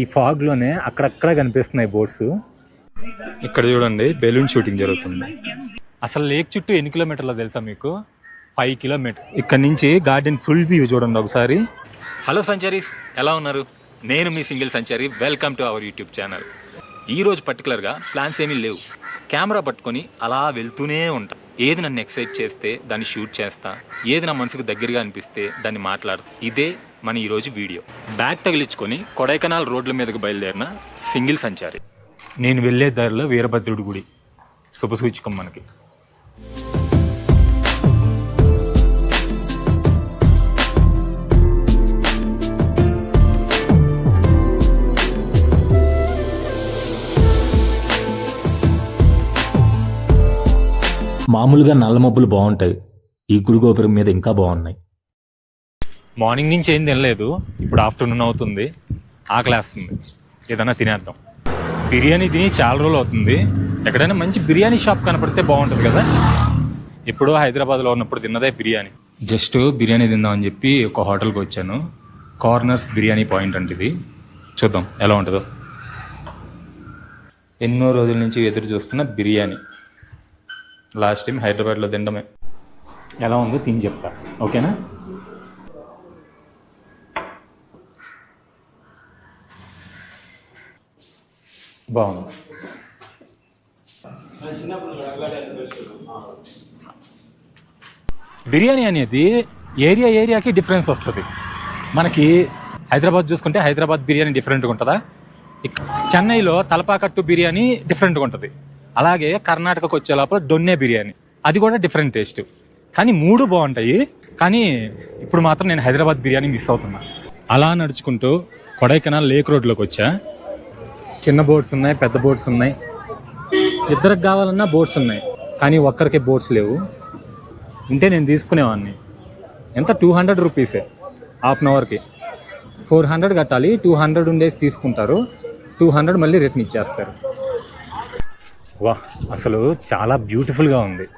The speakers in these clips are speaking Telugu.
ఈ ఫాగ్లోనే అక్కడక్కడ కనిపిస్తున్నాయి బోట్స్. ఇక్కడ చూడండి బెలూన్ షూటింగ్ జరుగుతుంది. అసలు లేక్ చుట్టూ ఎన్ని కిలోమీటర్లో తెలుసా మీకు? Five kilometre. ఇక్కడ నుంచి గార్డెన్ ఫుల్ వ్యూ చూడండి ఒకసారి. హలో సంచారీస్ ఎలా ఉన్నారు? నేను మీ single Sanchari welcome to our YouTube channel. ఈ రోజు పర్టికులర్గా ప్లాన్స్ ఏమీ లేవు. కెమెరా పట్టుకొని అలా వెళ్తూనే ఉంటా. ఏది నన్ను ఎక్సైట్ చేస్తే దాన్ని షూట్ చేస్తా ఏది నా మనసుకు దగ్గరగా అనిపిస్తే దాన్ని మాట్లాడతా. ఇదే మన ఈరోజు వీడియో. బ్యాగ్ తగిలించుకొని కొడైకెనాల్ రోడ్ల మీదకు బయలుదేరిన సింగిల్ సంచారి. నేను వెళ్ళే దారిలో వీరభద్రుడి గుడి. శుభసూచకం మనకి. మామూలుగా నల్ల మబ్బులు బాగుంటాయి. ఈ గుడి గోపురం మీద ఇంకా బాగున్నాయి. మార్నింగ్ నుంచి ఏం తినలేదు. ఇప్పుడు ఆఫ్టర్నూన్ అవుతుంది. ఆకలేస్తుంది ఏదైనా తినేద్దాం. బిర్యానీ తిని చాలా రోజులు అవుతుంది. ఎక్కడైనా మంచి బిర్యానీ షాప్ కనపడితే బాగుంటుంది కదా? ఎప్పుడో హైదరాబాద్లో ఉన్నప్పుడు తిన్నదే బిర్యానీ. జస్ట్ బిర్యానీ తిందామని చెప్పి ఒక హోటల్కి వచ్చాను. కార్నర్స్ బిర్యానీ పాయింట్ అంటే ఇది. చూద్దాం ఎలా ఉంటుందో. ఎన్నో రోజుల నుంచి ఎదురు చూస్తున్న బిర్యానీ. లాస్ట్ టైం హైదరాబాద్లో తినడమే. ఎలా ఉందో తిని చెప్తా. ఓకేనా? బాగుంది. బిర్యానీ అనేది ఏరియా ఏరియాకి డిఫరెన్స్ వస్తుంది. మనకి హైదరాబాద్ చూసుకుంటే హైదరాబాద్ బిర్యానీ డిఫరెంట్గా ఉంటుందా? చెన్నైలో తలపాకట్టు బిర్యానీ డిఫరెంట్గా ఉంటుంది. అలాగే కర్ణాటకకు వచ్చే లోపల డొన్నే బిర్యానీ. అది కూడా డిఫరెంట్ టేస్ట్ కానీ మూడు బాగుంటాయి. కానీ ఇప్పుడు మాత్రం నేను హైదరాబాద్ బిర్యానీ మిస్ అవుతున్నా. అలా నడుచుకుంటూ కొడైకెనాల్ లేక్ రోడ్లోకి వచ్చా. చిన్న బోట్స్ ఉన్నాయి పెద్ద బోట్స్ ఉన్నాయి. ఇద్దరికి కావాలన్నా బోట్స్ ఉన్నాయి. కానీ ఒక్కరికి బోట్స్ లేవు. ఉంటే నేను తీసుకునేవాడిని ఎంత? టూ హండ్రెడ్ రూపీసే హాఫ్ అన్ అవర్కి ఫోర్ హండ్రెడ్ కట్టాలి. టూ హండ్రెడ్ ఉండేసి తీసుకుంటారు. టూ హండ్రెడ్ మళ్ళీ రిటర్న్ ఇచ్చేస్తారు. వా అసలు చాలా బ్యూటిఫుల్గా ఉంది.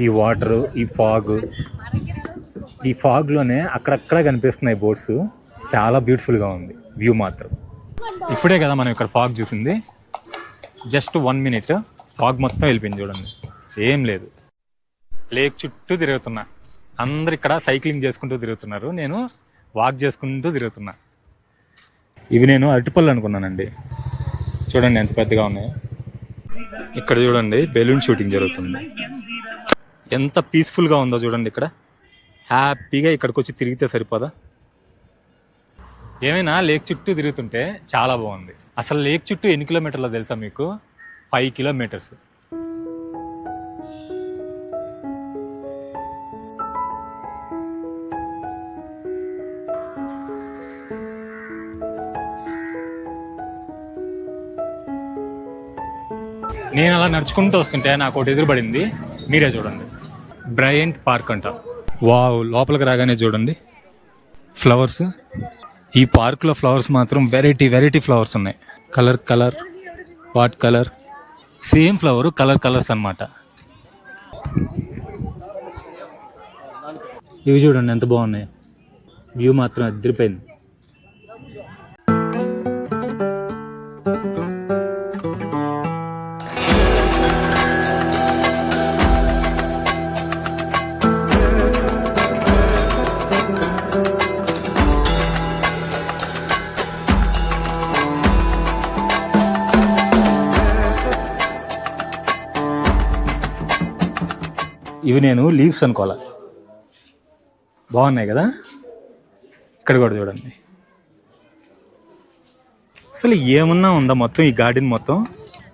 ఈ వాటరు ఈ ఫాగ్. ఈ ఫాగ్లోనే అక్కడక్కడ కనిపిస్తున్నాయి బోట్స్. చాలా బ్యూటిఫుల్గా ఉంది. వ్యూ మాత్రం. ఇప్పుడే కదా మనం ఇక్కడ ఫాగ్ చూసింది. Just one minute. ఫాగ్ మొత్తం వెళ్ళిపోయింది చూడండి. ఏం లేదు. లేక్ చుట్టూ తిరుగుతున్నా. అందరు ఇక్కడ సైక్లింగ్ చేసుకుంటూ తిరుగుతున్నారు. నేను వాక్ చేసుకుంటూ తిరుగుతున్నా. ఇవి నేను అరటిపళ్ళు అనుకున్నానండి. చూడండి ఎంత పెద్దగా ఉన్నాయో. ఇక్కడ చూడండి బెలూన్ షూటింగ్ జరుగుతుంది. ఎంత పీస్ఫుల్గా ఉందో చూడండి ఇక్కడ. హ్యాపీగా ఇక్కడికి వచ్చి తిరిగితే సరిపోదా? ఏమైనా లేక్ చుట్టూ తిరుగుతుంటే చాలా బాగుంది. అసలు లేక్ చుట్టూ ఎన్ని కిలోమీటర్లో తెలుసా మీకు? Five kilometres. నేను అలా నడుచుకుంటూ వస్తుంటే నాకు ఒకటి ఎదురుపడింది. మీరే చూడండి. బ్రయంట్ పార్క్ అంట. వావ్ లోపలికి రాగానే చూడండి. ఫ్లవర్స్. ఈ పార్క్లో ఫ్లవర్స్ మాత్రం వెరైటీ వెరైటీ ఫ్లవర్స్ ఉన్నాయి. Colour colour. What colour? Same flower colour colours అన్నమాట. ఇవి చూడండి ఎంత బాగున్నాయి. వ్యూ మాత్రం అదిరిపోయింది. ఇవి నేను లీవ్స్ అనుకోవాలా? బాగున్నాయి కదా? ఇక్కడ కూడా చూడండి. అసలు ఏమన్నా ఉందా మొత్తం ఈ గార్డెన్ మొత్తం?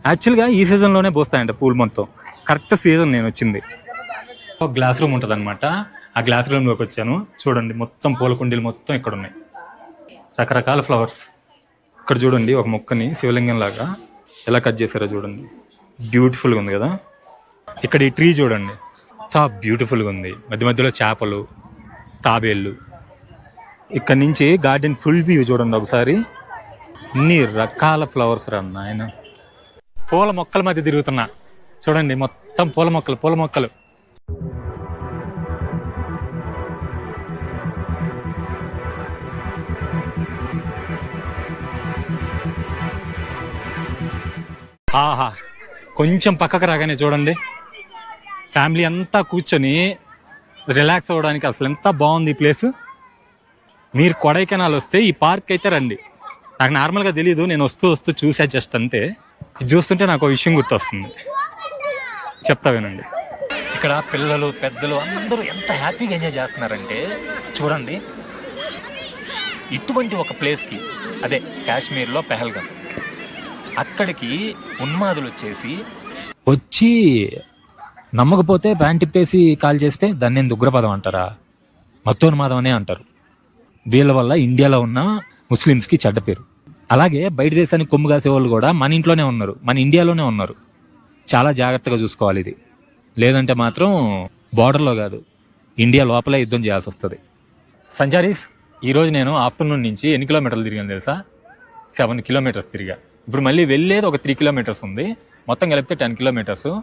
యాక్చువల్గా ఈ సీజన్లోనే పోస్తాయంట పూల్ మొత్తం. కరెక్ట్ సీజన్ నేను వచ్చింది. ఒక గ్లాస్ రూమ్ ఉంటుంది అనమాట ఆ గ్లాస్ రూమ్లోకి వచ్చాను. చూడండి మొత్తం పూల కుండీలు మొత్తం ఇక్కడ ఉన్నాయి. రకరకాల ఫ్లవర్స్. ఇక్కడ చూడండి ఒక మొక్కని శివలింగం లాగా ఎలా కట్ చేశారో చూడండి. బ్యూటిఫుల్గా ఉంది కదా? ఇక్కడ ఈ ట్రీ చూడండి. అంతా బ్యూటిఫుల్గా ఉంది. మధ్య మధ్యలో చేపలు తాబేళ్ళు ఇక్కడ నుంచి గార్డెన్ ఫుల్ వ్యూ చూడండి ఒకసారి. ఇన్ని రకాల ఫ్లవర్స్ రన్న ఆయన పూల మొక్కల మధ్య తిరుగుతున్నా. చూడండి మొత్తం పూల మొక్కలు పూల మొక్కలు. ఆహా కొంచెం పక్కకు రాగానే చూడండి. ఫ్యామిలీ అంతా కూర్చొని రిలాక్స్ అవ్వడానికి అసలు ఎంత బాగుంది ఈ ప్లేస్. మీరు కొడైకెనాల్ వస్తే ఈ పార్క్ అయితే రండి. నాకు నార్మల్గా తెలియదు నేను వస్తూ వస్తూ చూసా జస్ట్ అంతే. ఇది చూస్తుంటే నాకు ఒక విషయం గుర్తొస్తుంది. చెప్తా వినండి. ఇక్కడ పిల్లలు పెద్దలు అందరూ ఎంత హ్యాపీగా ఎంజాయ్ చేస్తున్నారంటే చూడండి. ఇటువంటి ఒక ప్లేస్కి అదే కాశ్మీర్లో పెహల్గం. అక్కడికి ఉన్మాదులు వచ్చేసి వచ్చి నమ్మకపోతే ప్యాంట్ తిప్పేసి కాల్ చేస్తే దాన్ని నేను ఉగ్రపదం అంటారా? మత్తోన్మాదం అనే అంటారు. వీళ్ళ వల్ల ఇండియాలో ఉన్న ముస్లిమ్స్కి చెడ్డ పేరు. అలాగే బయట దేశానికి కొమ్ము కాసే వాళ్ళు కూడా మన ఇంట్లోనే ఉన్నారు మన ఇండియాలోనే ఉన్నారు. చాలా జాగ్రత్తగా చూసుకోవాలి ఇది. లేదంటే మాత్రం బార్డర్లో కాదు ఇండియా లోపలే యుద్ధం చేయాల్సి వస్తుంది. సంచారీస్ ఈరోజు నేను ఆఫ్టర్నూన్ నుంచి ఎన్ని కిలోమీటర్లు తిరిగాను తెలుసా? సెవెన్ కిలోమీటర్స్ తిరిగా. ఇప్పుడు మళ్ళీ వెళ్ళేది ఒక త్రీ కిలోమీటర్స్ ఉంది. మొత్తం కలిపితే టెన్ కిలోమీటర్స్.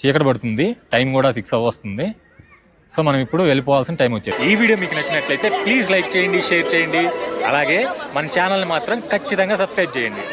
చీకటి పడుతుంది టైం కూడా సిక్స్ అవర్స్ వస్తుంది సో మనం ఇప్పుడు వెళ్ళిపోవాల్సిన టైం వచ్చేది. ఈ వీడియో మీకు నచ్చినట్లయితే ప్లీజ్ లైక్ చేయండి షేర్ చేయండి. అలాగే మన ఛానల్ని మాత్రం ఖచ్చితంగా సబ్స్క్రైబ్ చేయండి.